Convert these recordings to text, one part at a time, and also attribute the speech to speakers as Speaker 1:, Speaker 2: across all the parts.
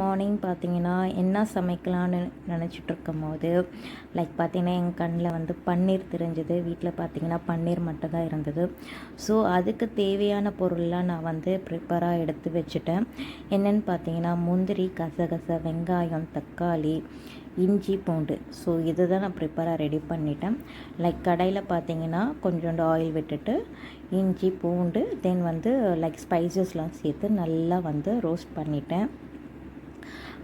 Speaker 1: Morning பார்த்தீங்கன்னா என்ன சமைக்கலான்னு நினச்சிட்டு இருக்கும் போது லைக் பார்த்தீங்கன்னா என் கண்ணில் வந்து பன்னீர் தெரிஞ்சது. வீட்டில் பார்த்தீங்கன்னா பன்னீர் மட்டும் தான் இருந்தது. ஸோ அதுக்கு தேவையான பொருள்லாம் நான் வந்து ப்ரிப்பராக எடுத்து வச்சுட்டேன். என்னென்னு பார்த்தீங்கன்னா முந்திரி கசகச வெங்காயம் தக்காளி இஞ்சி பூண்டு. ஸோ இதை தான் நான் ப்ரிப்பராக ரெடி பண்ணிட்டேன். லைக் கடையில் பார்த்தீங்கன்னா கொஞ்சோண்டு ஆயில் விட்டுட்டு இஞ்சி பூண்டு தென் வந்து லைக் ஸ்பைசஸ்லாம் சேர்த்து நல்லா வந்து ரோஸ்ட் பண்ணிட்டேன்.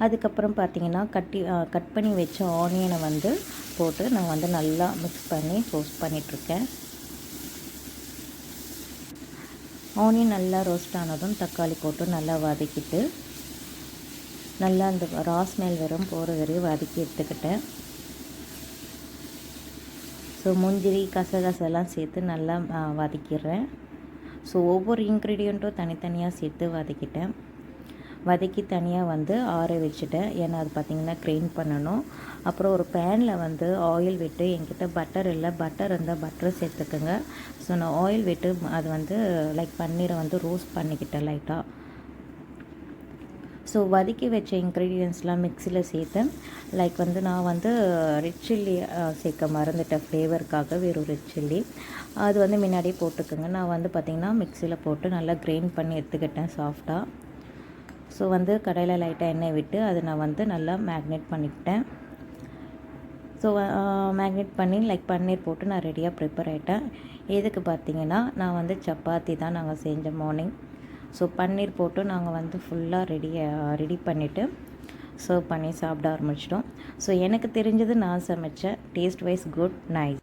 Speaker 1: அதுக்கப்புறம் பார்த்திங்கன்னா கட்டி கட் பண்ணி வச்ச ஆனியனை வந்து போட்டு நான் வந்து நல்லா மிக்ஸ் பண்ணி ரோஸ்ட் பண்ணிகிட்ருக்கேன் ஆனியன் நல்லா ரோஸ்ட் ஆனதும் தக்காளி போட்டு நல்லா வதக்கிட்டு நல்லா அந்த ரா ஸ்மெல் வரும் போகிற வரையும் வதக்கி எடுத்துக்கிட்டேன். ஸோ முந்திரி கசகசெல்லாம் சேர்த்து நல்லா வதக்கிடுறேன். ஸோ ஒவ்வொரு இன்க்ரீடியண்ட்டும் தனித்தனியாக சேர்த்து வதக்கிட்டேன். வதக்கி தனியாக வந்து ஆற வச்சுட்டேன். ஏன்னா அது பார்த்திங்கன்னா க்ரெயின் பண்ணணும். அப்புறம் ஒரு பேனில் வந்து ஆயில் விட்டு என்கிட்ட பட்டர் இல்லை பட்டர் இருந்தால் பட்டர் சேர்த்துக்குங்க. ஸோ நான் ஆயில் விட்டு அது வந்து லைக் பன்னீரை வந்து ரோஸ்ட் பண்ணிக்கிட்டேன் லைட்டாக ஸோ வதக்கி வச்ச இன்க்ரீடியன்ஸ்லாம் மிக்சியில் சேர்த்தேன். லைக் வந்து நான் வந்து ரெட் சில்லி சேர்க்க மறந்துட்டேன். ஃப்ளேவருக்காக வெறும் ரெட் சில்லி அது வந்து முன்னாடியே போட்டுக்கோங்க. நான் வந்து பார்த்திங்கன்னா மிக்சியில் போட்டு நல்லா கிரைண்ட் பண்ணி எடுத்துக்கிட்டேன் சாஃப்டாக ஸோ வந்து கடையில் லைட்டாக எண்ணெய் விட்டு அதை நான் வந்து நல்லா மேக்னேட் பண்ணிக்கிட்டேன். ஸோ மேக்னேட் பண்ணி லைக் பன்னீர் போட்டு நான் ரெடியாக ப்ரிப்பேர் ஆகிட்டேன் எதுக்கு பார்த்தீங்கன்னா நான் வந்து சப்பாத்தி தான் நாங்கள் செஞ்சோம் மார்னிங் ஸோ பன்னீர் போட்டு நாங்கள் வந்து ஃபுல்லாக ரெடி ரெடி பண்ணிவிட்டு சர்வ் பண்ணி சாப்பிட ஆரம்பிச்சிட்டோம். ஸோ எனக்கு தெரிஞ்சது நான் சமைச்சேன் டேஸ்ட் வைஸ் குட் நைஸ்